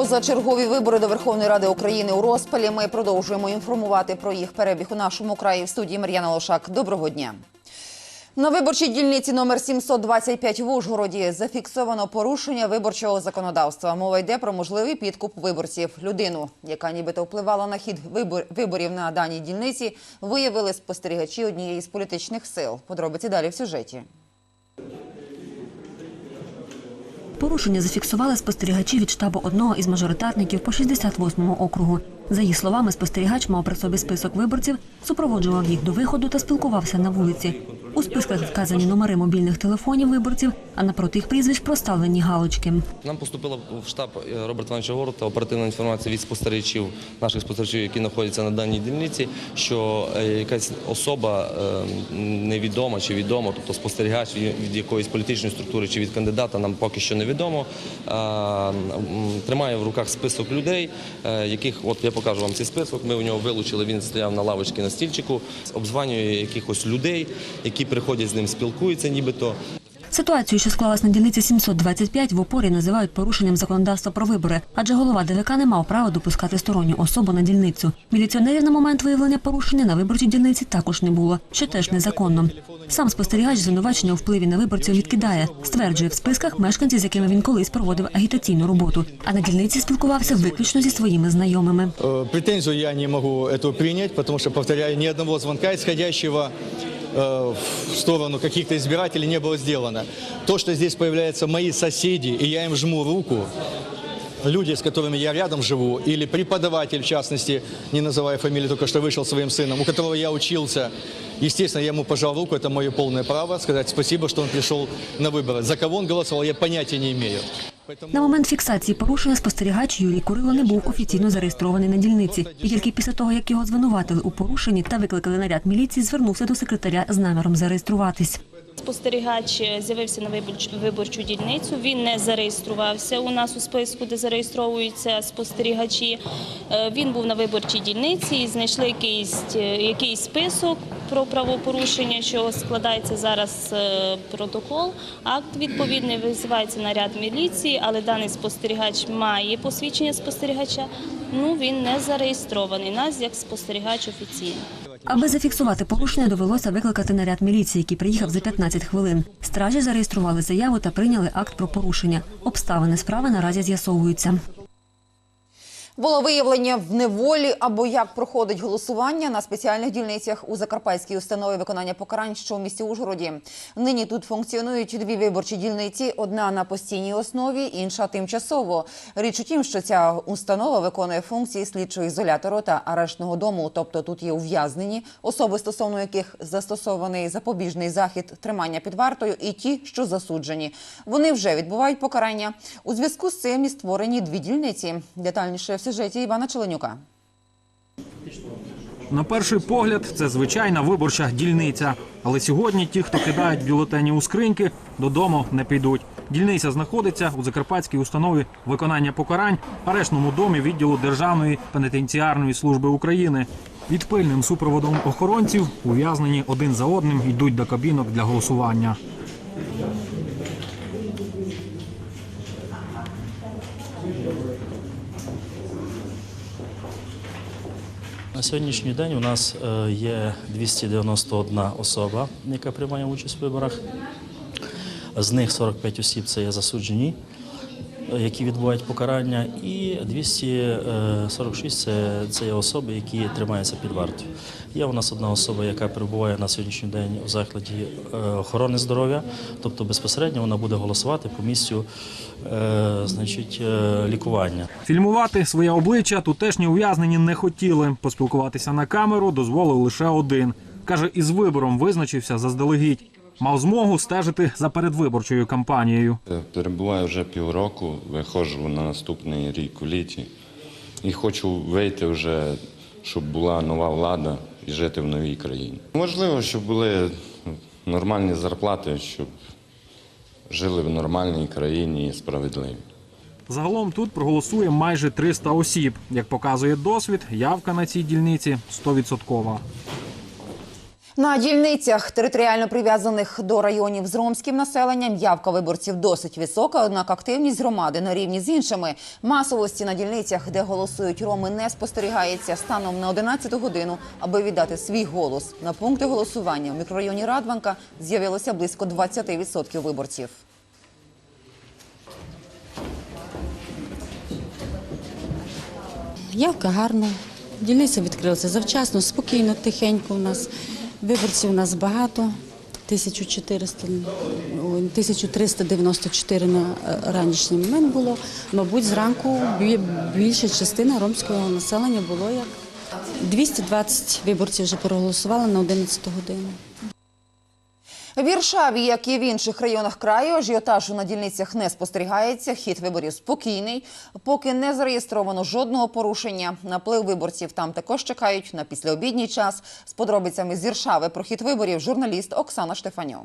Позачергові вибори до Верховної Ради України у розпалі. Ми продовжуємо інформувати про їх перебіг у нашому краї в студії Мар'яна Лошак. Доброго дня. На виборчій дільниці номер 725 в Ужгороді зафіксовано порушення виборчого законодавства. Мова йде про можливий підкуп виборців. Людину, яка нібито впливала на хід вибор- виборів на даній дільниці, виявили спостерігачі однієї з політичних сил. Подробиці далі в сюжеті. Порушення зафіксували спостерігачі від штабу одного із мажоритарників по 68-му округу. За їх словами, спостерігач мав при собі список виборців, супроводжував їх до виходу та спілкувався на вулиці. У списках вказані номери мобільних телефонів виборців, а напроти їх прізвищ проставлені галочки. Нам поступила в штаб е, Роберта Івановича Горота оперативна інформація від спостерігачів, наших спостерігачів, які знаходяться на даній дільниці, що е, якась особа е, невідома чи відома, тобто спостерігач від якоїсь політичної структури чи від кандидата, нам поки що невідомо, тримає в руках список людей, яких, от я покажу вам цей список, ми у нього вилучили, він стояв на лавочці на стільчику, обзванює якихось людей, які приходять з ним, спілкуються нібито. Ситуацію, що склалась на дільниці 725, в опорі називають порушенням законодавства про вибори, адже голова ДВК не мав права допускати сторонню особу на дільницю. Міліціонерів на момент виявлення порушення на виборчій дільниці також не було, що теж незаконно. Сам спостерігач звинувачення у впливі на виборців відкидає, стверджує в списках мешканці, з якими він колись проводив агітаційну роботу, а на дільниці спілкувався виключно зі своїми знайомими. Э, Претензию я не могу эту принять, потому что, повторяю, ни одного звонка исходящего э, в сторону каких-то избирателей не было сделано. То, что здесь появляются мои соседи, и я им жму руку, люди, с которыми я рядом живу, или преподаватель, в частности, не называя фамилию, только что вышел своим сыном, у которого я учился, естественно, я ему пожал руку, это мое полное право, сказать спасибо, что он пришел на выборы. За кого он голосовал, я понятия не имею. На момент фіксації порушення спостерігач Юрій Курило не був офіційно зареєстрований на дільниці. І тільки після того, як його звинуватили у порушенні та викликали наряд міліції, звернувся до секретаря з наміром зареєструватись. Спостерігач з'явився на виборч- виборчу дільницю. Він не зареєструвався у нас у списку, де зареєстровуються спостерігачі. Е, Він був на виборчій дільниці і знайшли якийсь, е, якийсь список про правопорушення, що складається зараз е, протокол. Акт відповідний визивається наряд міліції, але даний спостерігач має посвідчення спостерігача. Ну він не зареєстрований. Нас як спостерігач офіційно. Аби зафіксувати порушення, довелося викликати наряд міліції, який приїхав за 15 хвилин. Стражі зареєстрували заяву та прийняли акт про порушення. Обставини справи наразі з'ясовуються. Було виявлення в неволі або як проходить голосування на спеціальних дільницях у Закарпатській установі виконання покарань, що в місті Ужгороді. Нині тут функціонують дві виборчі дільниці: одна на постійній основі, інша тимчасово. Річ у тім, що ця установа виконує функції слідчого ізолятору та арештного дому, тобто тут є ув'язнені особи, стосовно яких застосований запобіжний захід тримання під вартою, і ті, що засуджені. Вони вже відбувають покарання. У зв'язку з цим і створені дві дільниці. Детальніше в сюжеті Івана Челенюка. На перший погляд, це звичайна виборча дільниця. Але сьогодні ті, хто кидають бюлетені у скриньки, додому не підуть. Дільниця знаходиться у Закарпатській установі виконання покарань, арештному домі відділу Державної пенітенціарної служби України. Під пильним супроводом охоронців ув'язнені один за одним йдуть до кабінок для голосування. На сьогоднішній день у нас е, є 291 особа, яка приймає участь в виборах. З них 45 осіб це є засуджені, які відбувають покарання, і 246 це, це є особи, які тримаються під вартою. Є у нас одна особа, яка перебуває на сьогоднішній день у закладі е, охорони здоров'я, тобто безпосередньо вона буде голосувати по місцю е, значить, е, лікування. Фільмувати своє обличчя тутешні ув'язнені не хотіли. Поспілкуватися на камеру дозволив лише один. Каже, із вибором визначився заздалегідь. Мав змогу стежити за передвиборчою кампанією. Е, Перебуваю вже півроку, виходжу на наступний рік у літі і хочу вийти вже, щоб була нова влада і жити в новій країні. Можливо, щоб були нормальні зарплати, щоб жили в нормальній країні і справедливі. Загалом тут проголосує майже 300 осіб. Як показує досвід, явка на цій дільниці 100%. На дільницях, територіально прив'язаних до районів з ромським населенням, явка виборців досить висока, однак активність громади на рівні з іншими. Масовості на дільницях, де голосують роми, не спостерігається станом на 11 годину, аби віддати свій голос. На пункти голосування в мікрорайоні Радванка з'явилося близько 20% виборців. Явка гарна. Дільниця відкрилася завчасно, спокійно, тихенько у нас. Виборців у нас багато. 1400, ой, 1394 на е, ранішній момент було. Мабуть, зранку більша частина ромського населення було як 220 виборців вже проголосували на 11 годину. Віршаві, як і в інших районах краю, ажіотажу на дільницях не спостерігається. Хід виборів спокійний. Поки не зареєстровано жодного порушення. Наплив виборців там також чекають на післяобідній час. З подробицями з Віршави про хід виборів журналіст Оксана Штефаньо.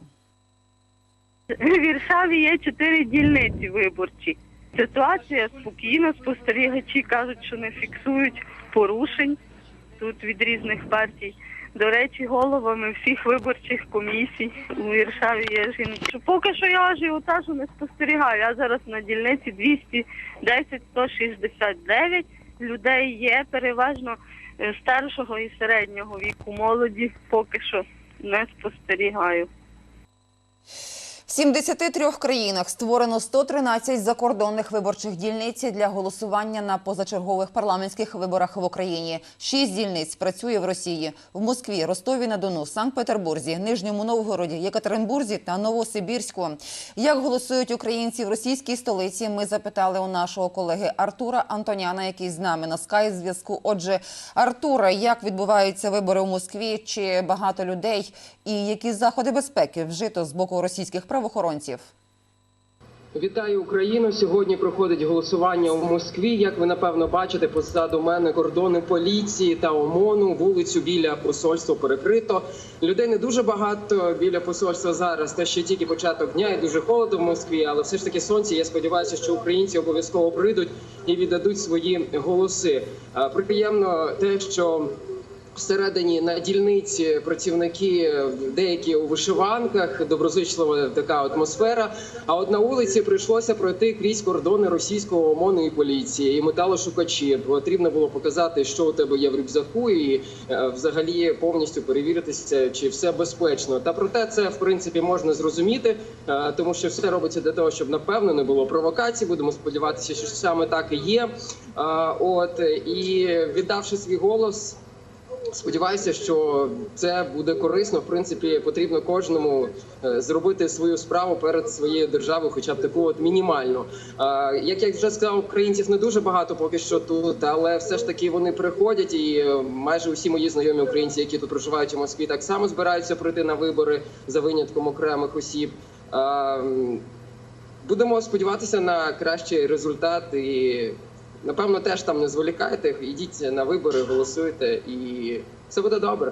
В Віршаві є чотири дільниці виборчі. Ситуація спокійна, спостерігачі кажуть, що не фіксують порушень тут від різних партій. До речі, головами всіх виборчих комісій у Віршаві є жінки. Поки що я ажіотажу не спостерігаю. Я зараз на дільниці 210 169 людей є, переважно е, старшого і середнього віку. Молоді поки що не спостерігаю. В 73 країнах створено 113 закордонних виборчих дільниць для голосування на позачергових парламентських виборах в Україні. Шість дільниць працює в Росії в Москві, Ростові-на-Дону, Санкт-Петербурзі, Нижньому Новгороді, Єкатеринбурзі та Новосибірську. Як голосують українці в російській столиці? Ми запитали у нашого колеги Артура Антоняна, який з нами на скай зв'язку. Отже, Артура, як відбуваються вибори у Москві? Чи багато людей? І які заходи безпеки вжито з боку російських правоохоронців? Вітаю Україну! Сьогодні проходить голосування у Москві. Як ви напевно бачите, позаду мене кордони поліції та ОМОНу. Вулицю біля посольства перекрито. Людей не дуже багато біля посольства зараз. Та ще тільки початок дня і дуже холодно в Москві, але все ж таки сонце. Я сподіваюся, що українці обов'язково прийдуть і віддадуть свої голоси. А, Приємно те, що Всередині на дільниці працівники деякі у вишиванках, доброзичлива така атмосфера. А от на вулиці прийшлося пройти крізь кордони російського ОМОНу і поліції і металошукачі. Потрібно було показати, що у тебе є в рюкзаку, і е, взагалі повністю перевіритися, чи все безпечно. Та проте це в принципі можна зрозуміти, е, тому що все робиться для того, щоб напевно не було провокацій. Будемо сподіватися, що саме так і є. Е, От і віддавши свій голос. Сподіваюся, що це буде корисно. В принципі, потрібно кожному е, зробити свою справу перед своєю державою, хоча б таку от мінімальну. Е, Як я вже сказав, українців не дуже багато поки що тут, але все ж таки вони приходять, і е, майже усі мої знайомі українці, які тут проживають у Москві, так само збираються прийти на вибори за винятком окремих осіб. Е, Будемо сподіватися на кращий результат і напевно теж там не зволікайте. Йдіть на вибори, голосуйте, і все буде добре.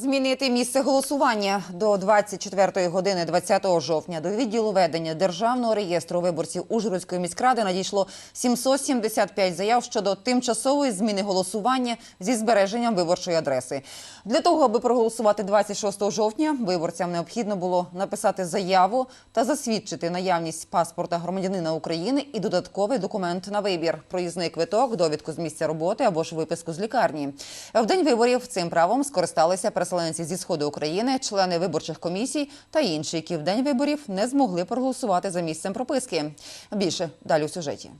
Змінити місце голосування до 24 години 20 жовтня до відділу ведення державного реєстру виборців Ужгородської міськради надійшло 775 заяв щодо тимчасової зміни голосування зі збереженням виборчої адреси. Для того, аби проголосувати 26 жовтня, виборцям необхідно було написати заяву та засвідчити наявність паспорта громадянина України і додатковий документ на вибір проїзний квиток, довідку з місця роботи або ж виписку з лікарні. В день виборів цим правом скористалися переселенці зі сходу України, члени виборчих комісій та інші, які в день виборів не змогли проголосувати за місцем прописки. Більше далі у сюжеті.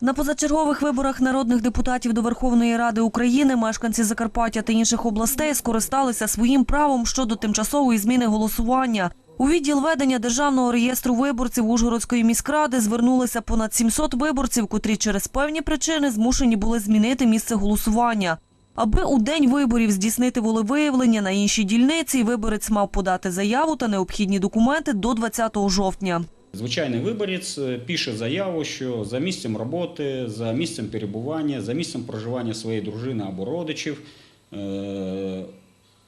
На позачергових виборах народних депутатів до Верховної Ради України мешканці Закарпаття та інших областей скористалися своїм правом щодо тимчасової зміни голосування. У відділ ведення державного реєстру виборців Ужгородської міськради звернулися понад 700 виборців, котрі через певні причини змушені були змінити місце голосування. Аби у день виборів здійснити волевиявлення на іншій дільниці, виборець мав подати заяву та необхідні документи до 20 жовтня. Звичайний виборець е, пише заяву, що за місцем роботи, за місцем перебування, за місцем проживання своєї дружини або родичів е,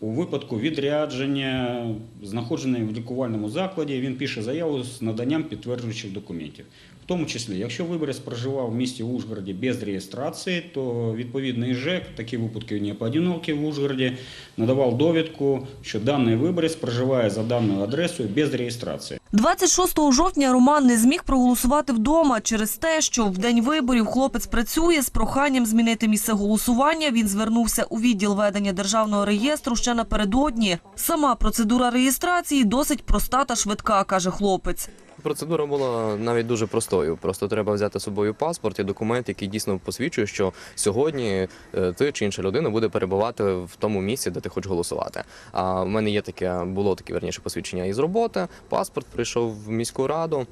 У випадку відрядження, знаходжений в лікувальному закладі, він пише заяву з наданням підтверджуючих документів. В тому числі, якщо виборець проживав в місті Ужгороді без реєстрації, то відповідний ЖЕК, такі випадки не поодинокі в Ужгороді, надавав довідку, що даний виборець проживає за даною адресою без реєстрації. 26 жовтня Роман не зміг проголосувати вдома через те, що в день виборів хлопець працює з проханням змінити місце голосування. Він звернувся у відділ ведення державного реєстру ще напередодні. Сама процедура реєстрації досить проста та швидка, каже хлопець. Процедура була навіть дуже простою. Просто треба взяти з собою паспорт і документ, який дійсно посвідчує, що сьогодні е, ти чи інша людина буде перебувати в тому місці, де ти хочеш голосувати. А в мене є таке, було таке верніше посвідчення із роботи. Паспорт прийшов в міську раду.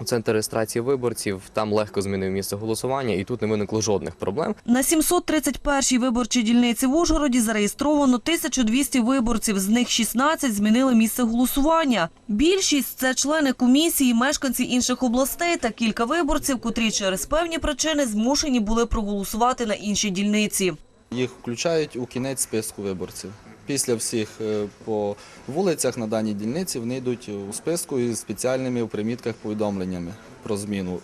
У Центр реєстрації виборців там легко змінив місце голосування, і тут не виникло жодних проблем. На 731-й виборчій дільниці в Ужгороді зареєстровано 1200 виборців, з них 16 змінили місце голосування. Більшість – це члени комісії, мешканці інших областей та кілька виборців, котрі через певні причини змушені були проголосувати на іншій дільниці. Їх включають у кінець списку виборців. Після всіх е, по вулицях на даній дільниці вони йдуть у списку із спеціальними у примітках повідомленнями про зміну.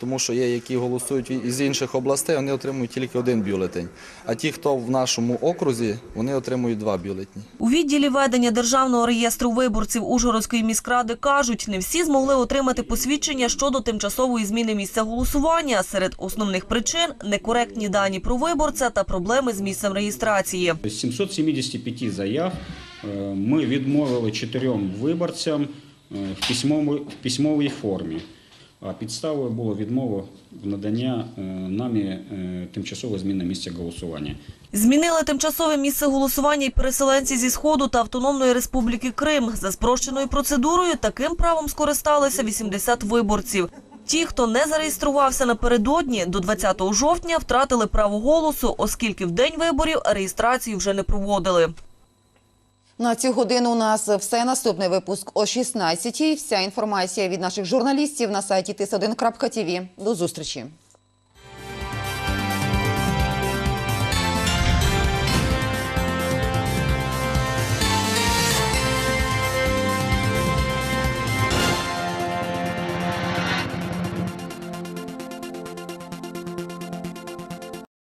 Тому що є, які голосують із інших областей, вони отримують тільки один бюлетень. А ті, хто в нашому окрузі, вони отримують два бюлетні. У відділі ведення державного реєстру виборців Ужгородської міськради кажуть, не всі змогли отримати посвідчення щодо тимчасової зміни місця голосування. Серед основних причин – некоректні дані про виборця та проблеми з місцем реєстрації. З 775 заяв е, ми відмовили чотирьом виборцям е, в письмовій, в письмовій формі. А підставою було відмова в надання е, нами е, зміни місця голосування. Змінили тимчасове місце голосування й переселенці зі Сходу та Автономної Республіки Крим. За спрощеною процедурою таким правом скористалися 80 виборців. Ті, хто не зареєструвався напередодні, до 20 жовтня втратили право голосу, оскільки в день виборів реєстрацію вже не проводили. На цю годину у нас все. Наступний випуск о 16-й. Вся інформація від наших журналістів на сайті tis1.tv. До зустрічі.